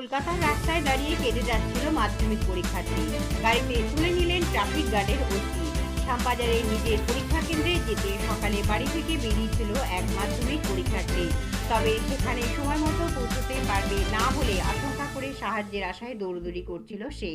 কলকাতার রাস্তায় দাঁড়িয়ে কেটে যাচ্ছিল মাধ্যমিক পরীক্ষার্থী। গাড়িতে তুলে নিলেন ট্রাফিক গার্ডের ওসি। শ্যামবাজারে নিজের পরীক্ষা কেন্দ্রে যেতে সকালে বাড়ি থেকে বেরিয়েছিল এক মাধ্যমিক পরীক্ষার্থী। তবে সেখানে সময় মতো পৌঁছতে পারবে না বলে আশঙ্কা করে সাহায্যের আশায় দৌড়দৌড়ি করছিল সে।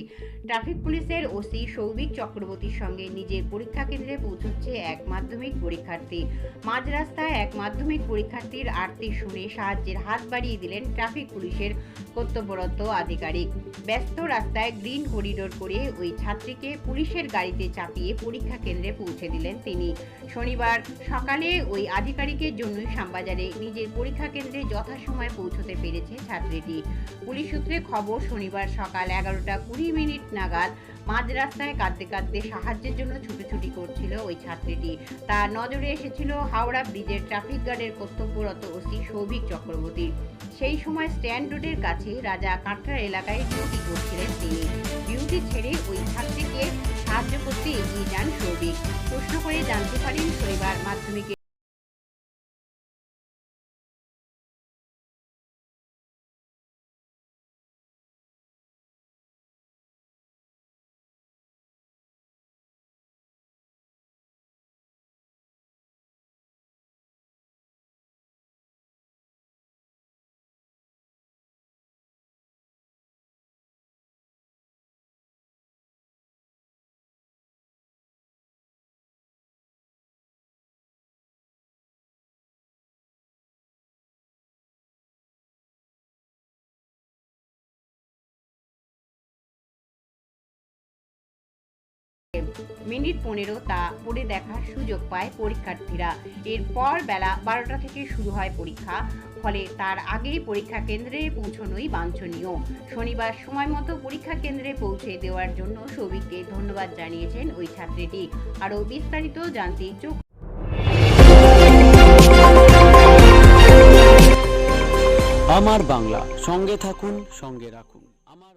ট্রাফিক পুলিশের ওসি সৌভিক চক্রবর্তীর সঙ্গে নিজের পরীক্ষা কেন্দ্রে পৌঁছচ্ছে এক মাধ্যমিক পরীক্ষার্থী। মাঝ রাস্তায় এক মাধ্যমিক পরীক্ষার্থীর আরতি শুনে সাহায্যের হাত বাড়িয়ে দিলেন ট্রাফিক পুলিশের কর্তব্যরত আধিকারিক। ব্যস্ত রাস্তায় গ্রিন করিডোর করে ওই ছাত্রীকে পুলিশের গাড়িতে চাপিয়ে পরীক্ষা কেন্দ্রে পৌঁছে দিলেন তিনি। শনিবার সকালে ওই আধিকারিকের জন্যই শ্যামবাজারে নিজের পরীক্ষা কেন্দ্রে যথাসময়ে পৌঁছতে পেরেছে ছাত্রীটি। পুলিশ সূত্রে খবর, শনিবার সকাল এগারোটা কুড়ি মিনিট নাগাদ মাঝ রাস্তায় কাঁদতে কাঁদতে সাহায্যের জন্য ছুটোছুটি করছিল ওই ছাত্রীটি। তার নজরে এসেছিল হাওড়া ব্রিজের ট্রাফিক গার্ডের কর্তব্যরত ওসি সৌভিক চক্রবর্তী। সেই সময় স্ট্যান্ড রোডের কাছে রাজা কাটরা এলাকায় ডিউটি করছিলেন তিনি। ডিউটি ছেড়ে ওই ছাত্রীকে সাহায্য করতে এগিয়ে যান সৌভিক। প্রশ্ন করে জানতে পারেন শনিবার মাধ্যমিকে মিনিট পনেরো তা পড়ে দেখার সুযোগ পায় পরীক্ষার্থীরা। এরপর বেলা বারোটা থেকে শুরু হয় পরীক্ষা, ফলে তার আগেই পরীক্ষা কেন্দ্রে পৌঁছনোই বাঞ্ছনীয়। শনিবার সময় মতো পরীক্ষা কেন্দ্রে পৌঁছে দেওয়ার জন্য সৌভিককে ধন্যবাদ জানিয়েছেন ওই ছাত্রীটি। আরও বিস্তারিত জানতে চোখ আমার বাংলা, সঙ্গে থাকুন, সঙ্গে রাখুন। আমার